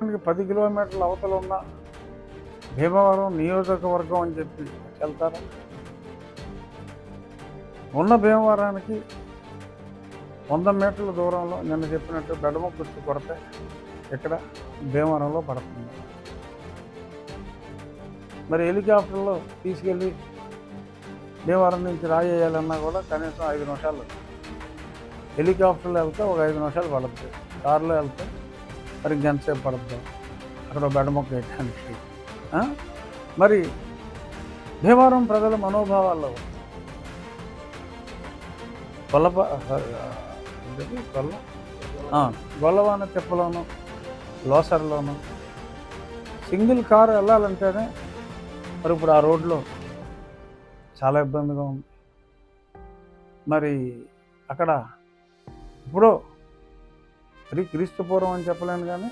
పది కిలోమీటర్ల అవతల ఉన్న భీమవరం నియోజకవర్గం అని చెప్పి వెళ్తారా? ఉన్న భీమవరానికి వంద మీటర్ల దూరంలో నిన్న చెప్పినట్టు బెడమ గుర్తు కొడితే ఇక్కడ భీమవరంలో పడుతుంది. మరి హెలికాప్టర్లో తీసుకెళ్ళి భీమవరం నుంచి రాజేయాలన్నా కూడా కనీసం ఐదు నిమిషాలు. హెలికాప్టర్లో వెళ్తే ఒక ఐదు నిమిషాలు పడుతుంది. కారులో వెళ్తే మరి ఇంకెంతసేపు పడుతుంది అక్కడ బెడమొక్క వేయడానికి మరి భీమవరం ప్రజల మనోభావాల్లో కొల్లప ఏంటది? కొల్ల గొల్లవాన తెప్పలోను లోసర్లోను సింగిల్ కారు వెళ్ళాలంటేనే మరి ఇప్పుడు ఆ రోడ్లో చాలా ఇబ్బందిగా ఉంది. మరి అక్కడ ఇప్పుడు మరి క్రీస్తుపూర్వం అని చెప్పలేను కానీ